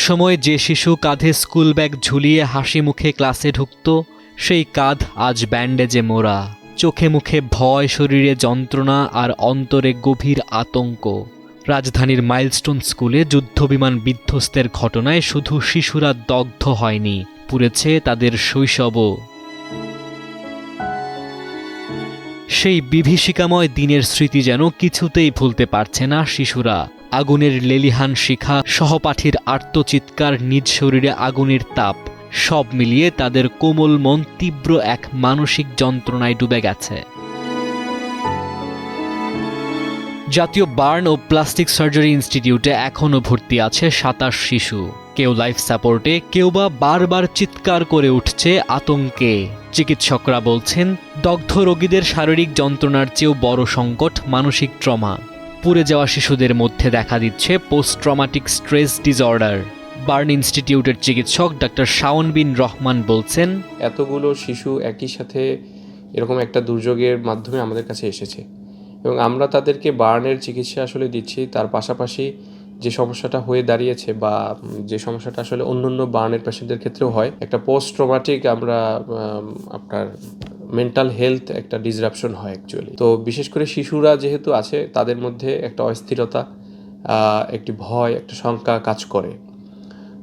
একসময় যে শিশু কাঁধে স্কুল ব্যাগ ঝুলিয়ে হাসি মুখে ক্লাসে ঢুকত, সেই কাঁধ আজ ব্যান্ডেজে মোড়া। চোখে মুখে ভয়, শরীরে যন্ত্রণা আর অন্তরে গভীর আতঙ্ক। রাজধানীর মাইলস্টোন স্কুলে যুদ্ধবিমান বিধ্বস্তের ঘটনায় শুধু শিশুরা দগ্ধ হয়নি, পুড়েছে তাদের শৈশবও। সেই বিভীষিকাময় দিনের স্মৃতি যেন কিছুতেই ভুলতে পারছে না শিশুরা। আগুনের লেলিহান শিখা, সহপাঠীর আর্তচিৎকার, নিজ শরীরে আগুনের তাপ, সব মিলিয়ে তাদের কোমল মন তীব্র এক মানসিক যন্ত্রণায় ডুবে গেছে। জাতীয় বার্ন ও প্লাস্টিক সার্জারি ইনস্টিটিউটে এখনও ভর্তি আছে সাতাশ শিশু। কেউ লাইফ সাপোর্টে, কেউ বা বারবার চিৎকার করে উঠছে আতঙ্কে। চিকিৎসকরা বলছেন, দগ্ধ রোগীদের শারীরিক যন্ত্রণার চেয়েও বড় সংকট মানসিক ট্রমা। পুড়ে যাওয়া শিশুদের মধ্যে দেখা দিচ্ছে post traumatic stress disorder burn ইনস্টিটিউটের চিকিৎসক ডাক্তার শাওন বিন রহমান বলছেন, এতগুলো শিশু একই সাথে এরকম একটা দুর্যোগের মাধ্যমে আমাদের কাছে এসেছে এবং আমরা তাদেরকে বার্নের চিকিৎসা আসলে দিচ্ছি। তার পাশাপাশি যে সমস্যাটা হয়ে দাঁড়িয়েছে বা যে সমস্যাটা আসলে অন্য অন্য বার্নের পেশেন্টদের ক্ষেত্রেও হয়, একটা পোস্ট ট্রমাটিক আমরা আপনার মেন্টাল হেলথ একটা ডিসরাপশন হয় অ্যাকচুয়ালি তো বিশেষ করে শিশুরা যেহেতু আছে, তাদের মধ্যে একটা অস্থিরতা একটি ভয়, একটা শঙ্কা কাজ করে।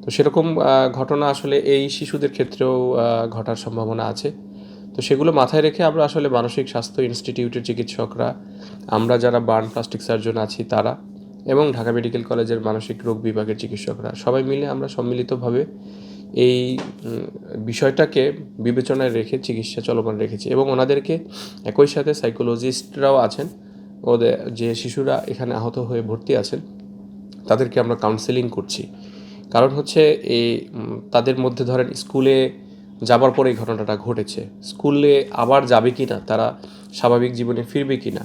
তো সেরকম ঘটনা আসলে এই শিশুদের ক্ষেত্রেও ঘটার সম্ভাবনা আছে। তো সেগুলো মাথায় রেখে আমরা আসলে মানসিক স্বাস্থ্য ইনস্টিটিউটের চিকিৎসকরা, আমরা যারা বার্ন প্লাস্টিক সার্জন আছি তারা এবং ঢাকা মেডিকেল কলেজের মানসিক রোগ বিভাগের চিকিৎসকরা, সবাই মিলে আমরা সম্মিলিতভাবে এই বিষয়টাকে বিবেচনায় রেখে, চিকিৎসা চলমান রেখেছে এবং ওনাদেরকে একই সাথে সাইকোলজিস্টরাও আছেন। ওদের, যে শিশুরা এখানে আহত হয়ে ভর্তি আছেন, তাদেরকে আমরা কাউন্সেলিং করছি। কারণ হচ্ছে এই তাদের মধ্যে ধরেন স্কুলে যাবার পরে এই ঘটনাটা ঘটেছে। স্কুলে আবার যাবে কি না তারা স্বাভাবিক জীবনে ফিরবে কি না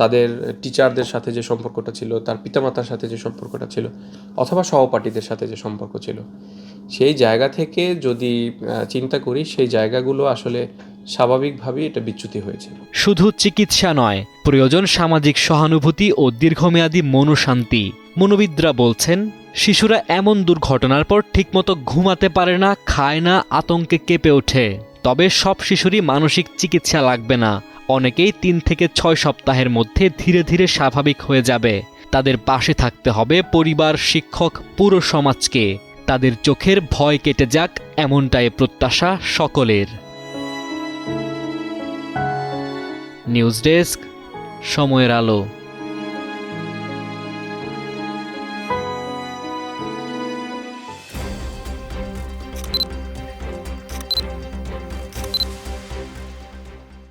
তাদের টিচারদের সাথে যে সম্পর্কটা ছিল, তার পিতামাতার সাথে যে সম্পর্কটা ছিল, অথবা সহপাঠীদের সাথে যে সম্পর্ক ছিল সেই জায়গা থেকে যদি চিন্তা করি, সেই জায়গাগুলো আসলে স্বাভাবিকভাবেই এটা বিচ্যুতি হয়েছে। শুধু চিকিৎসা নয়, প্রয়োজন সামাজিক সহানুভূতি ও দীর্ঘমেয়াদী মনোশান্তি। মনোবিদরা বলছেন, শিশুরা এমন দুর্ঘটনার পর ঠিকমতো ঘুমাতে পারে না, খায় না, আতঙ্কে কেঁপে ওঠে। তবে সব শিশুরই মানসিক চিকিৎসা লাগবে না। অনেকেই তিন থেকে ছয় সপ্তাহের মধ্যে ধীরে ধীরে স্বাভাবিক হয়ে যাবে। তাদের পাশে থাকতে হবে পরিবার, শিক্ষক, পুরো সমাজকে। তাদের চোখের ভয় কেটে যাক এমনটাই প্রত্যাশা সকলের। নিউজ ডেস্ক সময়ের আলো।